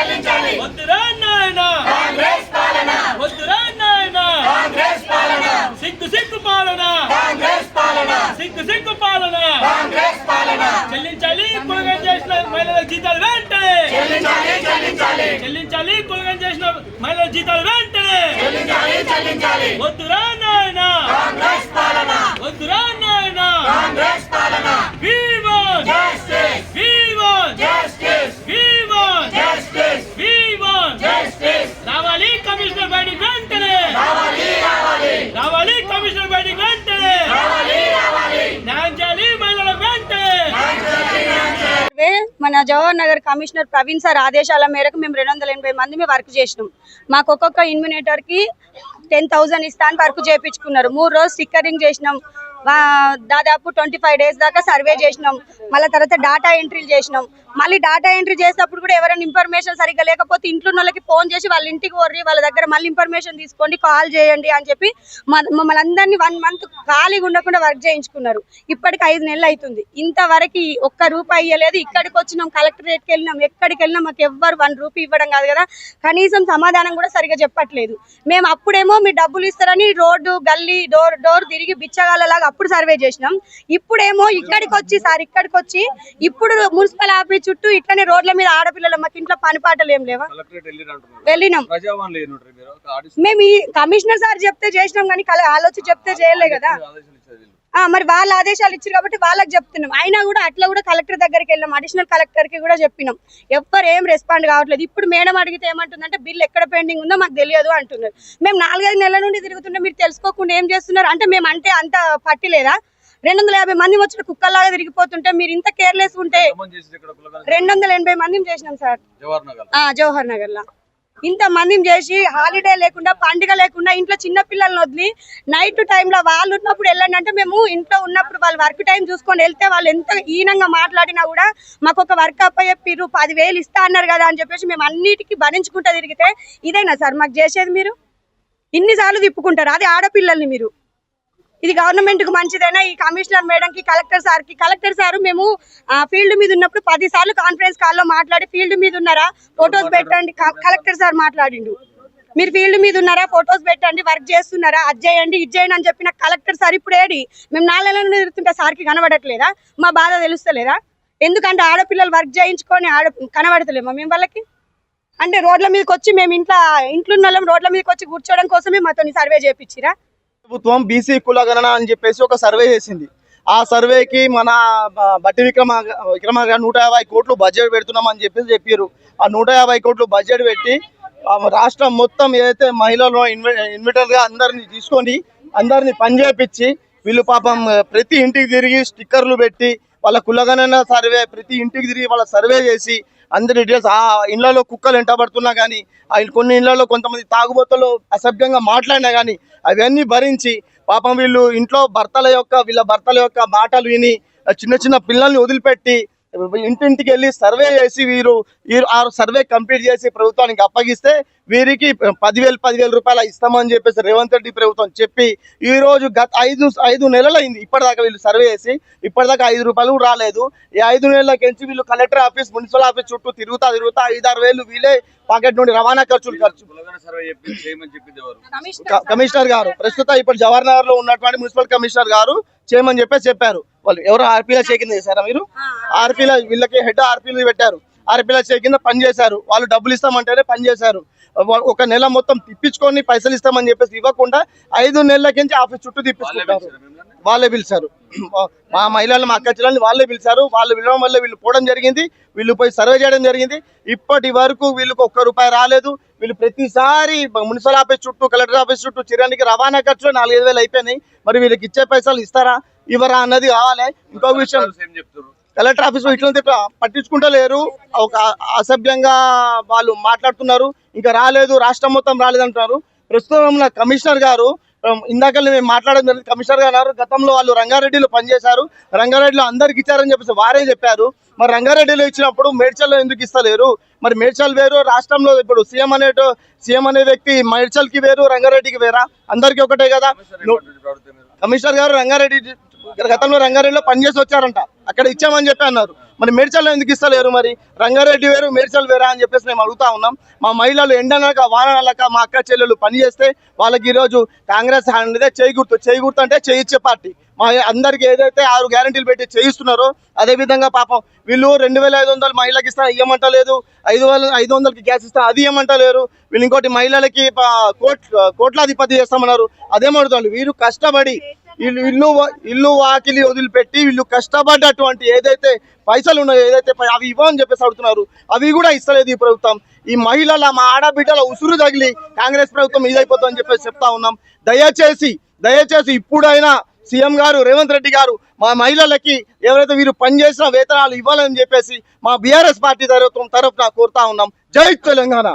వద్దురా నాయనా కాంగ్రెస్ పాలన. వద్దురా నాయనా కాంగ్రెస్ పాలన. సిగ్గు సిగ్గు పాలన. కాంగ్రెస్ పాలన. సిగ్గు సిగ్గు పాలన. కాంగ్రెస్ పాలన. చెల్లించాలి కులగం చేసిన మహిళల జీతాలు వెంటనే. చెల్లించాలి చెల్లించాలి. చెల్లించాలి కులగం చేసిన మహిళల జీతాలు వెంటనే. చెల్లించాలి చెల్లించాలి. వద్దురా నాయనా కాంగ్రెస్ పాలన. మన జవహర్ నగర్ కమిషనర్ ప్రవీణ్ సార్ ఆదేశాల మేరకు మేము రెండు వందల ఎనభై మంది మేము వర్క్ చేసినాం. మాకు ఒక్కొక్క ఇన్మినేటర్కి టెన్ థౌసండ్ ఇస్తా అని వర్క్ చేయించుకున్నారు మూడు రోజు స్టిక్కరింగ్ చేసినాం. దాదాపు ట్వంటీ ఫైవ్ డేస్ దాకా సర్వే చేసినాం. మళ్ళీ తర్వాత డాటా ఎంట్రీలు చేసినాం. మళ్ళీ డాటా ఎంట్రీ చేసినప్పుడు కూడా ఎవరైనా ఇన్ఫర్మేషన్ సరిగ్గా లేకపోతే ఇంట్లో ఉన్న వాళ్ళకి ఫోన్ చేసి వాళ్ళ ఇంటికి వర్రి వాళ్ళ దగ్గర మళ్ళీ ఇన్ఫర్మేషన్ తీసుకోండి కాల్ చేయండి అని చెప్పి మ- మమ్మల్ని అందరినీ వన్ మంత్ ఖాళీగా ఉండకుండా వర్క్ చేయించుకున్నారు. ఇప్పటికి ఐదు నెలలు అవుతుంది. ఇంతవరకు ఒక్క రూపాయి ఇవ్వలేదు ఇక్కడికి వచ్చినాం కలెక్టరేట్కి వెళ్ళినాం ఎక్కడికి వెళ్ళినా మాకు ఎవ్వరు వన్ రూపీ ఇవ్వడం కాదు కదా. కనీసం సమాధానం కూడా సరిగా చెప్పట్లేదు. మేము అప్పుడేమో మీ డబ్బులు ఇస్తారని రోడ్డు గల్లీ డోర్ డోర్ తిరిగి బిచ్చగాళ్ళలాగా అప్పుడు సర్వే చేసినాం. ఇప్పుడేమో ఇక్కడికి వచ్చి సార్ ఇక్కడికి వచ్చి ఇప్పుడు మున్సిపల్ ఆఫీస్ చుట్టూ ఇట్లనే రోడ్ల మీద ఆడపిల్లలు మాకు ఇంట్లో పని పాటలు ఏం లేవా? వెళ్ళినాం. మేము ఈ కమిషనర్ సార్ చెప్తే చేసినాం కానీ ఆలోచి చెప్తే చేయలే కదా. ఆ మరి వాళ్ళ ఆదేశాలు ఇచ్చారు కాబట్టి వాళ్ళకి చెప్తున్నాం. అయినా కూడా అట్లా కూడా కలెక్టర్ దగ్గరికి వెళ్ళాం. అడిషనల్ కలెక్టర్కి కూడా చెప్పినాం. ఎవ్వరు ఏం రెస్పాండ్ కావట్లేదు. ఇప్పుడు మేడం అడిగితే ఏమంటుందంటే బిల్ ఎక్కడ పెండింగ్ ఉందో మాకు తెలియదు అంటున్నారు. మేము నాలుగైదు నెలల నుండి తిరుగుతుంటే మీరు తెలుసుకోకుండా ఏం చేస్తున్నారు? అంటే మేము అంటే అంత పట్టిలేదా? రెండు వందల యాభై మంది వచ్చిన కుక్కల్లాగా తిరిగిపోతుంటే మీరు ఇంత కేర్లెస్ ఉంటే రెండు వందల ఎనభై మందిని చేసినాం సార్. జవహర్ నగర్ ఆ జవహర్ నగర్లో ఇంత మందిని చేసి హాలిడే లేకుండా పండుగ లేకుండా ఇంట్లో చిన్న పిల్లల్ని వదిలి నైట్ టైంలో వాళ్ళు ఉన్నప్పుడు వెళ్ళండి అంటే మేము ఇంట్లో ఉన్నప్పుడు వాళ్ళు వర్క్ టైం చూసుకొని వెళ్తే వాళ్ళు ఎంత హీనంగా మాట్లాడినా కూడా మాకు ఒక వర్క్ అప్ చెప్పిర్రు పదివేలు ఇస్తా అన్నారు కదా అని చెప్పేసి మేము అన్నిటికీ భరించుకుంటూ తిరిగితే ఇదేనా సార్ మాకు చేసేది మీరు? ఇన్నిసార్లు తిప్పుకుంటారు? అది ఆడపిల్లల్ని మీరు. ఇది గవర్నమెంట్కు మంచిదైనా? ఈ కమిషనర్ మేడం కి కలెక్టర్ సార్కి? కలెక్టర్ సార్ మేము ఫీల్డ్ మీద ఉన్నప్పుడు పది సార్లు కాన్ఫరెన్స్ కాల్లో మాట్లాడి ఫీల్డ్ మీద ఉన్నారా? ఫొటోస్ పెట్టండి. క- కలెక్టర్ సార్ మాట్లాడిండు. మీరు ఫీల్డ్ మీద ఉన్నారా? ఫొటోస్ పెట్టండి. వర్క్ చేస్తున్నారా? అది చేయండి ఇది చేయండి అని చెప్పిన కలెక్టర్ సార్ ఇప్పుడు ఏడి? మేము నాలుగు నెలల తిరుగుతుంటే సార్కి కనబడట్లేదా? మా బాధ తెలుస్తలేదా? ఎందుకంటే ఆడపిల్లలు వర్క్ చేయించుకొని ఆడ కనబడతలేమా మేము వాళ్ళకి? అంటే రోడ్ల మీదకి వచ్చి మేము ఇంట్లో ఇంట్లో ఉన్న వాళ్ళం రోడ్ల మీదకి వచ్చి కూర్చోవడం కోసమే మాతో సర్వే చేయించిరా ప్రభుత్వం బీసీ కులగణన అని చెప్పేసి ఒక సర్వే చేసింది. ఆ సర్వేకి మన బట్టి విక్రమ విక్రమ నూట యాభై కోట్లు బడ్జెట్ పెడుతున్నాం అని చెప్పేసి చెప్పారు ఆ నూట యాభై కోట్లు బడ్జెట్ పెట్టి రాష్ట్రం మొత్తం ఏదైతే మహిళలు ఇన్వె అందరినీ అందరిని తీసుకొని అందరిని పనిచేపించి వీళ్ళు పాపం ప్రతి ఇంటికి తిరిగి స్టిక్కర్లు పెట్టి వాళ్ళ కులగణన సర్వే ప్రతి ఇంటికి తిరిగి వాళ్ళ సర్వే చేసి అందరి డీటెయిల్స్ ఆ ఇళ్ళలో కుక్కలు ఎంటబడుతున్నా కానీ కొన్ని ఇళ్ళలో కొంతమంది తాగుబోతులు అసభ్యంగా మాట్లాడినా కానీ అవన్నీ భరించి పాపం వీళ్ళు ఇంట్లో భర్తల యొక్క వీళ్ళ భర్తల యొక్క మాటలు విని చిన్న చిన్న పిల్లల్ని వదిలిపెట్టి ఇంటింటికి వెళ్ళి సర్వే చేసి వీరు వీరు ఆ సర్వే కంప్లీట్ చేసి ప్రభుత్వానికి అప్పగిస్తే వీరికి పదివేలు పదివేల రూపాయలు ఇస్తామని చెప్పేసి రేవంత్ రెడ్డి ప్రభుత్వం చెప్పి ఈ రోజు గత ఐదు ఐదు నెలలైంది. ఇప్పటిదాకా వీళ్ళు సర్వే చేసి ఇప్పటిదాకా ఐదు రూపాయలు రాలేదు. ఈ ఐదు నెలలకించి వీళ్ళు కలెక్టర్ ఆఫీస్ మున్సిపల్ ఆఫీస్ చుట్టూ తిరుగుతా తిరుగుతా ఐదారు వేలు వీళ్ళే పాకెట్ నుండి రవాణా ఖర్చులు ఖర్చు. కులగన సర్వే చెప్పి చేయమని చెప్పింది ఎవరు? క- కమిషనర్ గారు. ప్రస్తుతం ఇప్పుడు జవహర్ నగర్లో ఉన్నటువంటి మున్సిపల్ కమిషనర్ గారు చేయమని చెప్పేసి చెప్పారు. వాళ్ళు ఎవరు ఆర్పీల చేకింద చేశారా మీరు? ఆర్పీల వీళ్ళకి హెడ్ ఆర్పీలు పెట్టారు. ఆర్పీల చే కింద పని చేశారు. వాళ్ళు డబ్బులు ఇస్తామంటేనే పని చేశారు. వా- ఒక నెల మొత్తం తిప్పించుకొని పైసలు ఇస్తామని చెప్పేసి ఇవ్వకుండా ఐదు నెలలకించి ఆఫీస్ చుట్టూ తిప్పించుకుంటారు? వాళ్ళే పిలిచారు మా మహిళలు మా అక్క చెల్లెల్ని వాళ్ళే పిలిచారు. వాళ్ళు పిలవడం వల్ల వీళ్ళు పోవడం జరిగింది. వీళ్ళు పోయి సర్వే చేయడం జరిగింది. ఇప్పటి వరకు వీళ్ళకి ఒక్క రూపాయి రాలేదు. వీళ్ళు ప్రతిసారి మున్సిపల్ ఆఫీస్ చుట్టూ కలెక్టర్ ఆఫీస్ చుట్టూ చిరానికి రవాణా ఖర్చులు నాలుగైదు వేలు అయిపోయినాయి. మరి వీళ్ళకి ఇచ్చే పైసలు ఇస్తారా? ఇవ్వరా అన్నది కావాలి. ఇంకో విషయం కలెక్టర్ ఆఫీస్లో ఇట్లా పట్టించుకుంటలేరు ఒక అసభ్యంగా వాళ్ళు మాట్లాడుతున్నారు. ఇంకా రాలేదు రాష్ట్రం మొత్తం రాలేదంటున్నారు ప్రస్తుతం ఉన్న కమిషనర్ గారు ఇందాక మేము మాట్లాడడం జరిగింది. కమిషనర్ గారు అన్నారు, గతంలో వాళ్ళు రంగారెడ్డిలో పనిచేశారు. రంగారెడ్డిలో అందరికి ఇచ్చారని చెప్పేసి వారే చెప్పారు. మరి రంగారెడ్డిలో ఇచ్చినప్పుడు మేడ్చల్లో ఎందుకు ఇస్తలేరు? మరి మేడ్చల్ వేరు రాష్ట్రంలో ఇప్పుడు సీఎం అనే సీఎం అనే వ్యక్తి మేడ్చల్కి వేరు రంగారెడ్డికి వేరా? అందరికీ ఒకటే కదా? కమిషనర్ గారు రంగారెడ్డి ఇక్కడ గతంలో రంగారెడ్డిలో పనిచేసి వచ్చారంట. అక్కడ ఇచ్చామని చెప్పి అన్నారు. మరి మేడ్చల్లో ఎందుకు ఇస్తలేరు మరి? రంగారెడ్డి వేరు మేడ్చల్ వేరా అని చెప్పేసి మేము అడుగుతా ఉన్నాం. మా మహిళలు ఎండనక వానలక మా అక్క చెల్లెలు పని చేస్తే వాళ్ళకి ఈరోజు కాంగ్రెస్ అనేది చేయి గుర్తు చేయి గుర్తు అంటే చేయించే పార్టీ. మా అందరికి ఏదైతే ఆరు గ్యారంటీలు పెట్టి చేయిస్తున్నారో అదే విధంగా పాపం వీళ్ళు రెండు వేల ఐదు వందలు మహిళకి ఇస్తా ఇవ్వమంటలేదు ఐదు వేల ఐదు వందలకి గ్యాస్ ఇస్తా అది ఇవ్వమంటలేరు వీళ్ళు ఇంకోటి మహిళలకి కోట్ కోట్లాధిపతి చేస్తామన్నారు. అదేమడుతారు వీరు కష్టపడి వీళ్ళు ఇల్లు ఇల్లు వాకిలి వదిలిపెట్టి వీళ్ళు కష్టపడ్డటువంటి ఏదైతే పైసలు ఉన్నాయో ఏదైతే అవి ఇవ్వని చెప్పేసి అడుగుతున్నారు అవి కూడా ఇస్తలేదు ఈ ప్రభుత్వం. ఈ మహిళల మా ఆడబిడ్డల ఉసురు తగిలి కాంగ్రెస్ ప్రభుత్వం ఇదైపోతుందని చెప్పేసి చెప్తా ఉన్నాం. దయచేసి దయచేసి ఇప్పుడైనా సీఎం గారు రేవంత్ రెడ్డి గారు మా మహిళలకి ఎవరైతే వీరు పనిచేసిన వేతనాలు ఇవ్వాలని చెప్పేసి మా బీఆర్ఎస్ పార్టీ తరఫున తరఫున కోరుతా ఉన్నాం. జై తెలంగాణ!